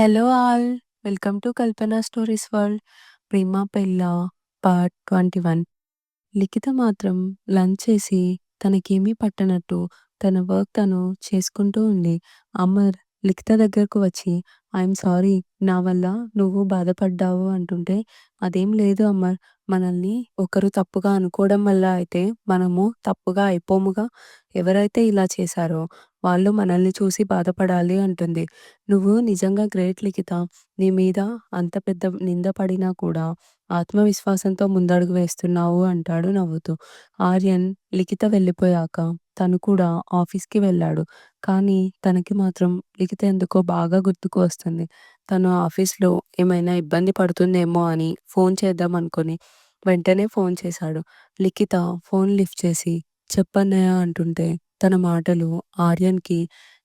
Hello all! Welcome to Kalpana stories world. 'ప్రేమ పెళ్ళా' part 21 లిఖిత మాత్రం lunch చేసి తనకేమీ పట్టనట్టు తన వర్క్ తను చేసుకుంటూ ఉంది. అమర్ లిఖిత దగ్గరకు వచ్చి ఐఎమ్ సారీ నా వల్ల నువ్వు బాధపడ్డావు అంటుంటే అదేం లేదు అమర్. మనల్ని ఒకరు తప్పుగా అనుకోవడం వల్ల అయితే మనము తప్పుగా అయిపోముగా. ఎవరైతే ఇలా చేశారో వాళ్ళు మనల్ని చూసి బాధపడాలి అంటుంది. నువ్వు నిజంగా గ్రేట్ లిఖిత. నీ మీద అంత పెద్ద నింద పడినా కూడా ఆత్మవిశ్వాసంతో ముందడుగు వేస్తున్నావు అంటాడు నవ్వుతూ. ఆర్యన్ లిఖిత వెళ్ళిపోయాక తను కూడా ఆఫీస్‌కి వెళ్ళాడు. కానీ తనకి మాత్రం లిఖిత ఎందుకో బాగా గుర్తుకు వస్తుంది. తను ఆఫీస్‌లో ఏమైనా ఇబ్బంది పడుతుందేమో అని ఫోన్ చేద్దాం అనుకుని వెంటనే ఫోన్ చేశాడు. లిఖిత ఫోన్ లిఫ్ట్ చేసి చెప్పన్నయ్య అంటుంటే తన మాటలు ఆర్యన్‌కి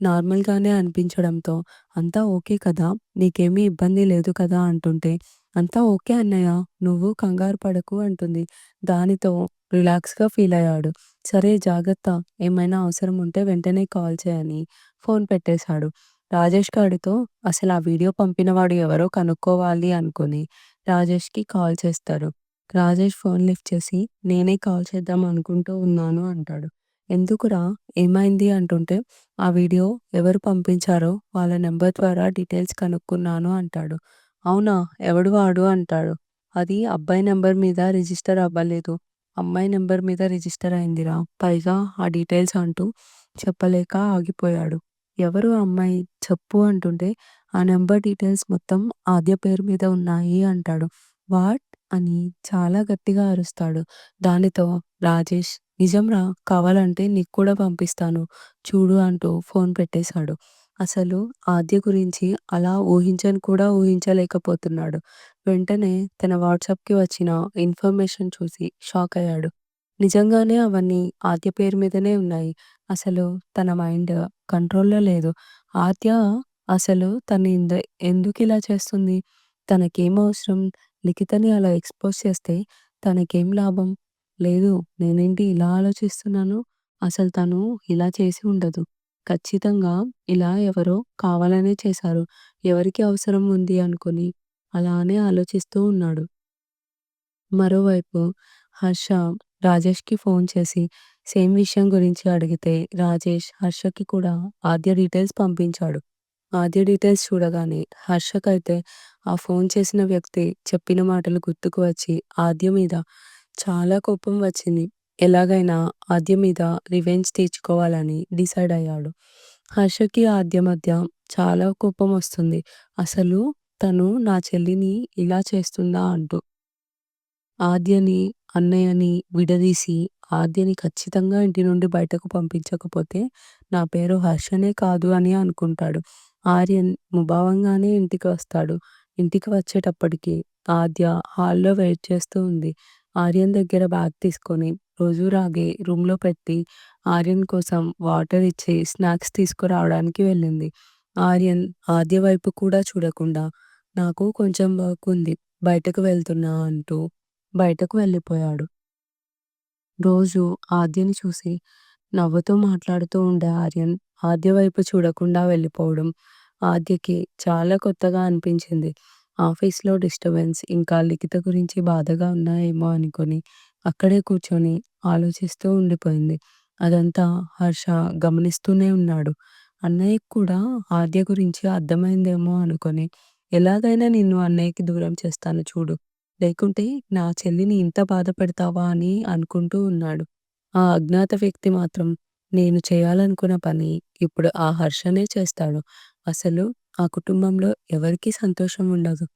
నార్మల్‌గానే అనిపించడంతో అంతా ఓకే కదా! నీకేమీ ఇబ్బంది లేదు కదా! అంటుంటే అంతా ఓకే అన్నయ్య. నువ్వు కంగారు పడకు అంటుంది. దానితో రిలాక్స్‌గా ఫీలయ్యాడు. సరే జాగ్రత్త. ఏమైనా అవసరం ఉంటే వెంటనే కాల్ చేయని అని ఫోన్ పెట్టేశాడు. రాజేష్ గాడితో అసలు ఆ వీడియో పంపినవాడు ఎవరో కనుక్కోవాలి అనుకుని రాజేష్‌కి కాల్ చేస్తారు. రాజేష్ ఫోన్ లిఫ్ట్ చేసి నేనే కాల్ చేద్దాం అనుకుంటూ ఉన్నాను అంటాడు. ఎందుకురా? ఏమైంది? అంటుంటే ఆ వీడియో ఎవరు పంపించారో వాళ్ళ నెంబర్ ద్వారా డీటెయిల్స్ కనుక్కున్నాను అంటాడు. అవునా? ఎవడు వాడు? అంటాడు. అది అబ్బాయి నెంబర్ మీద రిజిస్టర్ అవ్వలేదు. అమ్మాయి నెంబర్ మీద రిజిస్టర్ అయిందిరా. పైగా ఆ డీటెయిల్స్ అంటూ చెప్పలేక ఆగిపోయాడు. ఎవరు అమ్మాయి? చెప్పు అంటుంటే ఆ నెంబర్ డీటెయిల్స్ మొత్తం ఆద్య పేరు మీద ఉన్నాయి అంటాడు. వాట్? అని చాలా గట్టిగా అరుస్తాడు. దానితో రాజేష్ నిజంరా కావాలంటే నీకు కూడా పంపిస్తాను చూడు అంటూ ఫోన్ పెట్టేశాడు. అసలు ఆద్య గురించి అలా ఊహించను కూడా ఊహించలేకపోతున్నాడు. వెంటనే తన వాట్సాప్‌కి వచ్చిన ఇన్ఫర్మేషన్ చూసి షాక్ అయ్యాడు. నిజంగానే అవన్నీ ఆద్య పేరు మీదనే ఉన్నాయి. అసలు తన మైండ్ కంట్రోల్‌లో లేదు. ఆద్య అసలు తను ఇంద ఎందుకిలా చేస్తుంది? తనకేం అవసరం? లిఖితని అలా ఎక్స్‌పోజ్ చేస్తే తనకేం లాభం? లేదు నేనేంటి ఇలా ఆలోచిస్తున్నాను? అసలు తను ఇలా చేసి ఉండదు. ఖచ్చితంగా ఇలా ఎవరో కావాలనే చేశారు. ఎవరికి అవసరం ఉంది అనుకుని అలానే ఆలోచిస్తూ ఉన్నాడు. మరోవైపు హర్ష రాజేష్‌కి ఫోన్ చేసి సేమ్ విషయం గురించి అడిగితే రాజేష్ హర్షకి కూడా ఆద్య డీటెయిల్స్ పంపించాడు. ఆద్య డీటెయిల్స్ చూడగానే హర్షకైతే ఆ ఫోన్ చేసిన వ్యక్తి చెప్పిన మాటలు గుర్తుకు వచ్చి ఆద్య మీద చాలా కోపం వచ్చింది. ఎలాగైనా ఆద్య మీద రివెంజ్ తీర్చుకోవాలని డిసైడ్ అయ్యాడు. హర్షకి ఆద్య మధ్య చాలా కోపం వస్తుంది. అసలు తను నా చెల్లిని ఇలా చేస్తుందా అంటూ. ఆద్యని, అన్నయ్యని విడదీసి ఆద్యని ఖచ్చితంగా ఇంటి నుండి బయటకు పంపించకపోతే నా పేరు హర్షనే కాదు అని అనుకుంటాడు. ఆర్యన్ ముభావంగానే ఇంటికి వస్తాడు. ఇంటికి వచ్చేటప్పటికి ఆద్య హాల్‌లో వెయిట్ చేస్తూ ఉంది. ఆర్యన్ దగ్గర బ్యాగ్ తీసుకొని రోజులాగే రూమ్‌లో పెట్టి ఆర్యన్ కోసం వాటర్ ఇచ్చి స్నాక్స్ తీసుకురావడానికి వెళ్ళింది. ఆర్యన్ ఆద్య వైపు కూడా చూడకుండా నాకు కొంచెం వర్క్ ఉంది. బయటకు వెళ్తున్నా అంటూ బయటకు వెళ్ళిపోయాడు. రోజు ఆద్యని చూసి నవ్వుతూ మాట్లాడుతూ ఉండే ఆర్యన్ ఆద్య వైపు చూడకుండా వెళ్ళిపోవడం ఆద్యకి చాలా కొత్తగా అనిపించింది. ఆఫీస్‌లో డిస్టర్బెన్స్ ఇంకా లిఖిత గురించి బాధగా ఉన్నాయేమో అనుకుని అక్కడే కూర్చొని ఆలోచిస్తూ ఉండిపోయింది. అదంతా హర్ష గమనిస్తూనే ఉన్నాడు. అన్నయ్యకి కూడా ఆద్య గురించి అర్థమైందేమో అనుకొని ఎలాగైనా నిన్ను అన్నయ్యకి దూరం చేస్తాను చూడు. లేకుంటే నా చెల్లిని ఇంత బాధపెడతావా అని అనుకుంటూ ఉన్నాడు. ఆ అజ్ఞాత వ్యక్తి మాత్రం నేను చేయాలనుకున్న పని ఇప్పుడు ఆ హర్షనే చేస్తాడు. అసలు ఆ కుటుంబంలో ఎవరికీ సంతోషం ఉండదు.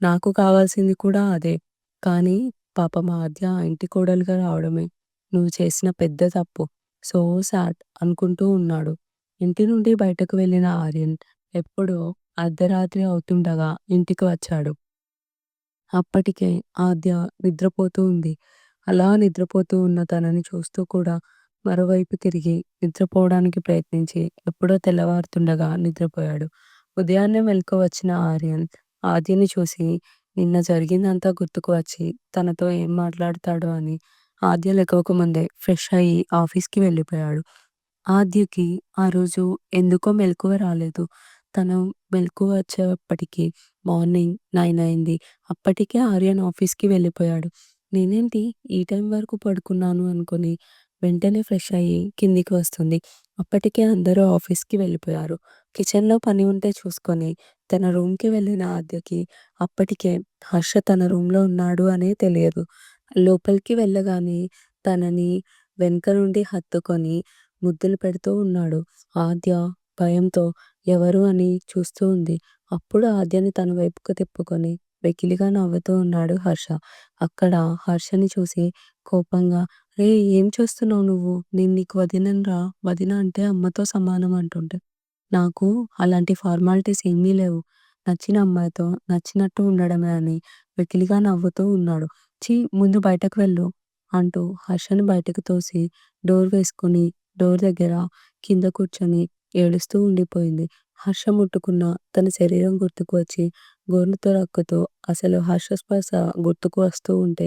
నాకు కావాల్సింది కూడా అదే. కానీ పాపం ఆద్య ఇంటి కోడలుగా రావడమే నువ్వు చేసిన పెద్ద తప్పు. సో సాడ్ అనుకుంటూ ఉన్నాడు. ఇంటి నుండి బయటకు వెళ్ళిన ఆర్యన్ ఎప్పుడో అర్ధరాత్రి అవుతుండగా ఇంటికి వచ్చాడు. అప్పటికే ఆద్య నిద్రపోతూ ఉంది. అలా నిద్రపోతూ ఉన్న తనని చూస్తూ కూడా మరోవైపు తిరిగి నిద్రపోవడానికి ప్రయత్నించి ఎప్పుడో తెల్లవారుతుండగా నిద్రపోయాడు. ఉదయాన్నే మెలకువ వచ్చిన ఆర్యన్ ఆద్యని చూసి నిన్న జరిగిందంతా గుర్తుకు వచ్చి తనతో ఏం మాట్లాడతాడో అని ఆద్య లెగవకముందే ఫ్రెష్ అయ్యి ఆఫీస్‌కి వెళ్ళిపోయాడు. ఆద్యకి ఆ రోజు ఎందుకో మెలకువ రాలేదు. తను మెలుకువ వచ్చేప్పటికి మార్నింగ్ నైన్ అయింది. అప్పటికే ఆర్యన్ ఆఫీస్‌కి వెళ్ళిపోయాడు. నేనేంటి ఈ టైం వరకు పడుకున్నాను అనుకుని వెంటనే ఫ్రెష్ అయ్యి కిందికి వస్తుంది. అప్పటికే అందరూ ఆఫీస్‌కి వెళ్ళిపోయారు. కిచెన్‌లో పని ఉంటే చూసుకొని తన రూమ్‌కి వెళ్ళిన ఆద్యకి అప్పటికే హర్ష తన రూమ్‌లో ఉన్నాడు అనే తెలియదు. లోపలికి వెళ్ళగానే తనని వెనక నుండి హత్తుకొని ముద్దులు పెడుతూ ఉన్నాడు. ఆద్య భయంతో ఎవరు అని చూస్తూ ఉంది. అప్పుడు ఆద్యని తన వైపుకు తిప్పుకొని వెకిలిగా నవ్వుతూ ఉన్నాడు హర్ష. అక్కడ హర్షని చూసి కోపంగా "రేయ్! ఏం చేస్తున్నావు నువ్వు? నేను నీకు వదినరా వదిన అంటే అమ్మతో సమానం" అంటుంటే, నాకు అలాంటి ఫార్మాలిటీస్ ఏమీ లేవు. నచ్చిన అమ్మాయితో నచ్చినట్టు ఉండడమే అని వెకిలిగా నవ్వుతూ ఉన్నాడు. ఛీ! ముందు బయటకు వెళ్ళు అంటూ హర్షని బయటకు తోసి డోర్ వేసుకొని డోర్ దగ్గర కింద కూర్చొని ఏడుస్తూ ఉండిపోయింది. హర్ష ముట్టుకున్న తన శరీరం గుర్తుకు వచ్చి గొర్రెలతో రక్కుతో అసలు హర్ష స్పర్శ గుర్తుకు వస్తూ ఉంటే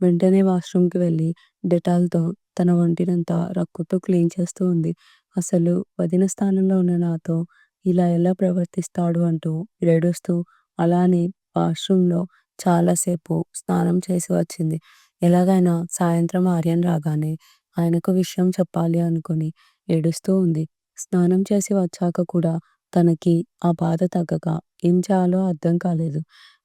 వెంటనే వాష్‌రూమ్‌కి వెళ్ళి డెటాల్‌తో తన వంటినంతా రక్కుతో క్లీన్ చేస్తూ ఉంది. అసలు వదిన స్థానంలో ఉన్న నాతో ఇలా ఎలా ప్రవర్తిస్తాడు అంటూ ఏడుస్తూ అలానే వాష్‌రూమ్‌లో చాలాసేపు స్నానం చేసి వచ్చింది. ఎలాగైనా సాయంత్రం ఆర్యన్ రాగానే ఆయనకు విషయం చెప్పాలి అనుకుని ఏడుస్తూ ఉంది. స్నానం చేసి వచ్చాక కూడా తనకి ఆ బాధ తగ్గక ఏం చేయాలో అర్థం కాలేదు.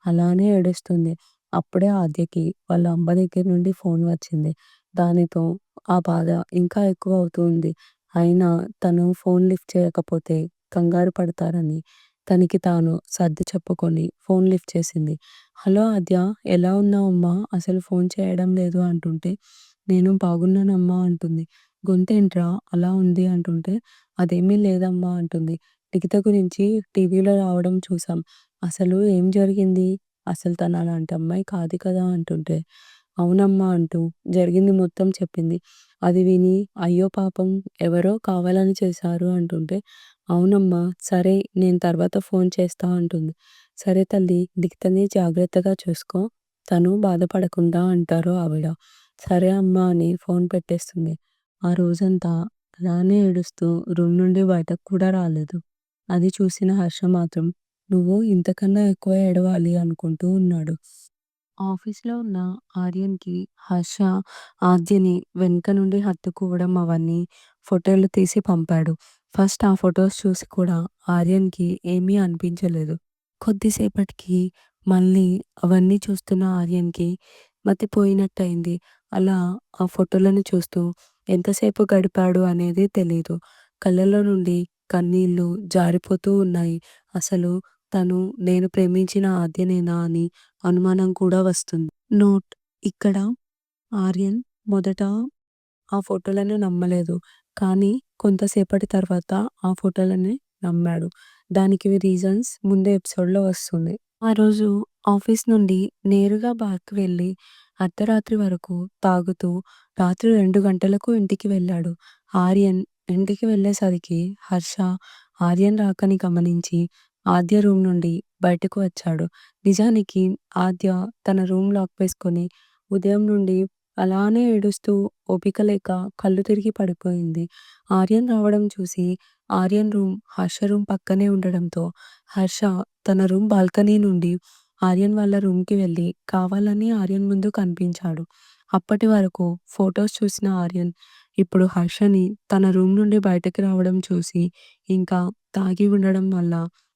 అలానే ఏడుస్తుంది. అప్పుడే ఆద్యకి వాళ్ళ అమ్మ దగ్గర నుండి ఫోన్ వచ్చింది. దానితో ఆ బాధ ఇంకా ఎక్కువ అవుతుంది అయినా తను ఫోన్ లిఫ్ట్ చేయకపోతే కంగారు పడతారని తనకి తాను సర్ది చెప్పుకొని ఫోన్ లిఫ్ట్ చేసింది. "హలో ఆద్య ఎలా ఉన్నావమ్మా? అసలు ఫోన్ చేయడం లేదు" అంటుంటే, "నేను బాగున్నానమ్మా" అంటుంది. "గొంతేంట్రా అలా ఉంది" అంటుంటే, "అదేమీ లేదమ్మా" అంటుంది. "లిఖిత గురించి టీవీలో రావడం చూసాం. అసలు ఏం జరిగింది? అసలు తను అలాంటి అమ్మాయి కాదు కదా" అంటుంటే, "అవునమ్మా" అంటూ జరిగింది మొత్తం చెప్పింది. అది విని "అయ్యో పాపం ఎవరో కావాలని చేశారు" అంటుంటే, "అవునమ్మా సరే నేను తర్వాత ఫోన్ చేస్తా" అంటుంది. "సరే తల్లి లిఖితని జాగ్రత్తగా చూసుకో. తను బాధపడకుండా" అంటారు ఆవిడ. "సరే అమ్మా" అని ఫోన్ పెట్టేస్తుంది. ఆ రోజంతా అలానే ఏడుస్తూ రూమ్ నుండి బయటకు కూడా రాలేదు. అది చూసిన హర్ష మాత్రం "నువ్వు ఇంతకన్నా ఎక్కువ ఏడవాలి" అనుకుంటూ ఉన్నాడు. ఆఫీస్‌లో ఉన్న ఆర్యన్‌కి హర్ష ఆద్యని వెనక నుండి హత్తుకోవడం అవన్నీ ఫోటోలు తీసి పంపాడు. ఫస్ట్ ఆ ఫోటోస్ చూసి కూడా ఆర్యన్‌కి ఏమీ అనిపించలేదు. కొద్దిసేపటికి మళ్ళీ అవన్నీ చూస్తున్న ఆర్యన్‌కి మతిపోయినట్టయింది. అలా ఆ ఫోటోలను చూస్తూ ఎంతసేపు గడిపాడు అనేది తెలీదు. కళ్ళలో నుండి కన్నీళ్ళు జారిపోతూ ఉన్నాయి. అసలు తను నేను ప్రేమించిన ఆద్యనేనా అని అనుమానం కూడా వస్తుంది. నోట్: ఇక్కడ ఆర్యన్ మొదట ఆ ఫోటోలను నమ్మలేదు. కానీ కొంతసేపటి తర్వాత ఆ ఫోటోలని నమ్మాడు. దానికి రీజన్స్ ముందే ఎపిసోడ్‌లో వస్తుంది. ఆ రోజు ఆఫీస్ నుండి నేరుగా బార్‌కి వెళ్ళి అర్ధరాత్రి వరకు తాగుతూ రాత్రి రెండు గంటలకు ఇంటికి వెళ్ళాడు. ఆర్యన్ ఇంటికి వెళ్ళేసరికి హర్ష ఆర్యన్ రాకని గమనించి ఆద్య రూమ్ నుండి బయటకు వచ్చాడు. నిజానికి ఆద్య తన రూమ్ లాక్ వేసుకొని ఉదయం నుండి అలానే ఏడుస్తూ ఓపిక లేక కళ్ళు తిరిగి పడిపోయింది. ఆర్యన్ రావడం చూసి ఆర్యన్ రూమ్ హర్ష రూమ్ పక్కనే ఉండడంతో హర్ష తన రూమ్ బాల్కనీ నుండి ఆర్యన్ వాళ్ళ రూమ్‌కి వెళ్ళి కావాలని ఆర్యన్ ముందు కనిపించాడు. అప్పటి వరకు ఫోటోస్ చూసిన ఆర్యన్ ఇప్పుడు హర్షని తన రూమ్ నుండి బయటకి రావడం చూసి ఇంకా తాగి ఉండడం వల్ల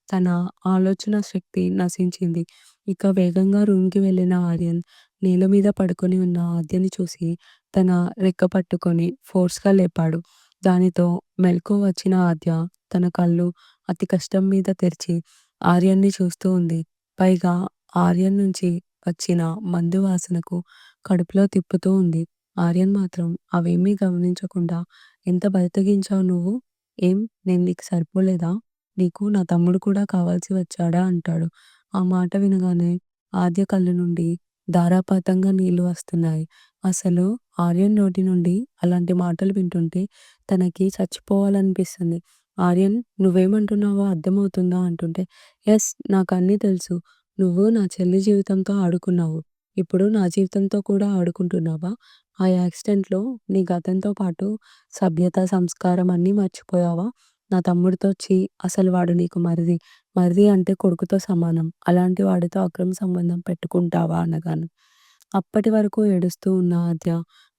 తన ఆలోచన శక్తి నశించింది. ఇక వేగంగా రూమ్‌కి వెళ్ళిన ఆర్యన్ నేల మీద పడుకొని ఉన్న ఆద్యని చూసి తన రెక్క పట్టుకొని ఫోర్స్‌గా లేపాడు. దానితో మెలకువ వచ్చిన ఆద్య తన కళ్ళు అతి కష్టం మీద తెరిచి ఆర్యన్‌ని చూస్తూ ఉంది. పైగా ఆర్యన్ నుంచి వచ్చిన మందు వాసనకు కడుపులో తిప్పుతూ ఉంది. ఆర్యన్ మాత్రం అవేమీ గమనించకుండా "ఎంత బరితెగించావు నువ్వు? ఏం నేను నీకు సరిపోలేదా? నీకు నా తమ్ముడు కూడా కావాల్సి వచ్చాడా?" అంటాడు. ఆ మాట వినగానే ఆద్య కళ్ళు నుండి ధారాపాతంగా నీళ్ళు వస్తున్నాయి. అసలు ఆర్యన్ నోటి నుండి అలాంటి మాటలు వింటుంటే తనకి చచ్చిపోవాలనిపిస్తుంది. "ఆర్యన్ నువ్వేమంటున్నావో అర్థమవుతుందా?" అంటుంటే ఎస్ నాకు అన్నీ తెలుసు. నువ్వు నా చెల్లి జీవితంతో ఆడుకున్నావు. ఇప్పుడు నా జీవితంతో కూడా ఆడుకుంటున్నావా? ఆ యాక్సిడెంట్‌లో నీ గతంతో పాటు సభ్యత, సంస్కారం అన్నీ మర్చిపోయావా? నా తమ్ముడితో ఛీ! అసలు వాడు నీకు మరిది. మరిది అంటే కొడుకుతో సమానం. అలాంటి వాడితో అక్రమ సంబంధం పెట్టుకుంటావా అనగాను. అప్పటి వరకు ఏడుస్తూ ఉన్న ఆద్య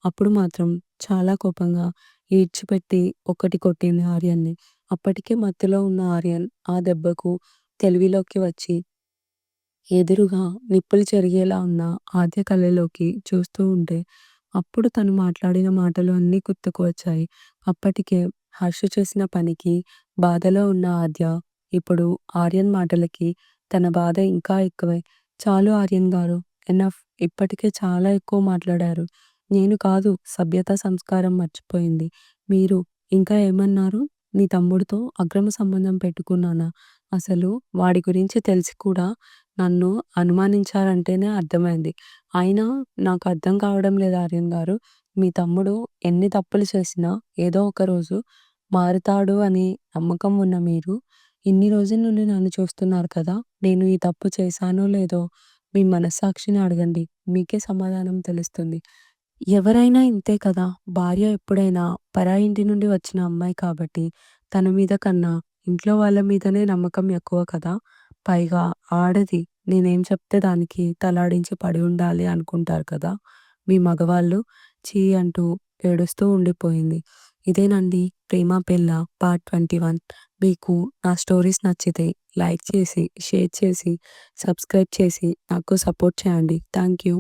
అప్పుడు మాత్రం చాలా కోపంగా ఈడ్చిపెట్టి ఒకటి కొట్టింది ఆర్యన్‌ని. అప్పటికే మత్తులో ఉన్న ఆర్యన్ ఆ దెబ్బకు తెలివిలోకి వచ్చి ఎదురుగా నిప్పులు చెరిగేలా ఉన్న ఆద్య కళ్ళలోకి చూస్తూ ఉంటే అప్పుడు తను మాట్లాడిన మాటలు అన్నీ గుర్తుకు వచ్చాయి. అప్పటికే హర్ష చేసిన పనికి బాధలో ఉన్న ఆద్య ఇప్పుడు ఆర్యన్ మాటలకి తన బాధ ఇంకా ఎక్కువై చాలు ఆర్యన్ గారు ఎనఫ్ ఇప్పటికే చాలా ఎక్కువ మాట్లాడారు. నేను కాదు సభ్యత సంస్కారం మర్చిపోయింది. మీరు ఇంకా ఏమన్నారు? నీ తమ్ముడితో అక్రమ సంబంధం పెట్టుకున్నానా? అసలు వాడి గురించి తెలిసి కూడా నన్ను అనుమానించారంటేనే అర్థమైంది. అయినా నాకు అర్థం కావడం లేదు ఆర్యన్ గారు. మీ తమ్ముడు ఎన్ని తప్పులు చేసినా ఏదో ఒక రోజు మారుతాడు అని నమ్మకం ఉన్న మీరు ఇన్ని రోజుల నుండి నన్ను చూస్తున్నారు కదా! నేను ఈ తప్పు చేశానో లేదో మీ మనస్సాక్షిని అడగండి. మీకే సమాధానం తెలుస్తుంది. ఎవరైనా ఇంతే కదా! భార్య ఎప్పుడైనా పరాయి ఇంటి నుండి వచ్చిన అమ్మాయి కాబట్టి తన మీద కన్నా ఇంట్లో వాళ్ళ మీదనే నమ్మకం ఎక్కువ కదా! పైగా ఆడది నేనేం చెప్తే దానికి తలాడించి పడి ఉండాలి అనుకుంటారు కదా! మీ మగవాళ్ళు ఛీ! అంటూ ఏడుస్తూ ఉండిపోయింది. ఇదేనండి 'ప్రేమ పెళ్ళ' పార్ట్ 21 మీకు నా స్టోరీస్ నచ్చితే లైక్ చేసి, షేర్ చేసి, సబ్స్క్రైబ్ చేసి నాకు సపోర్ట్ చేయండి. Thank you.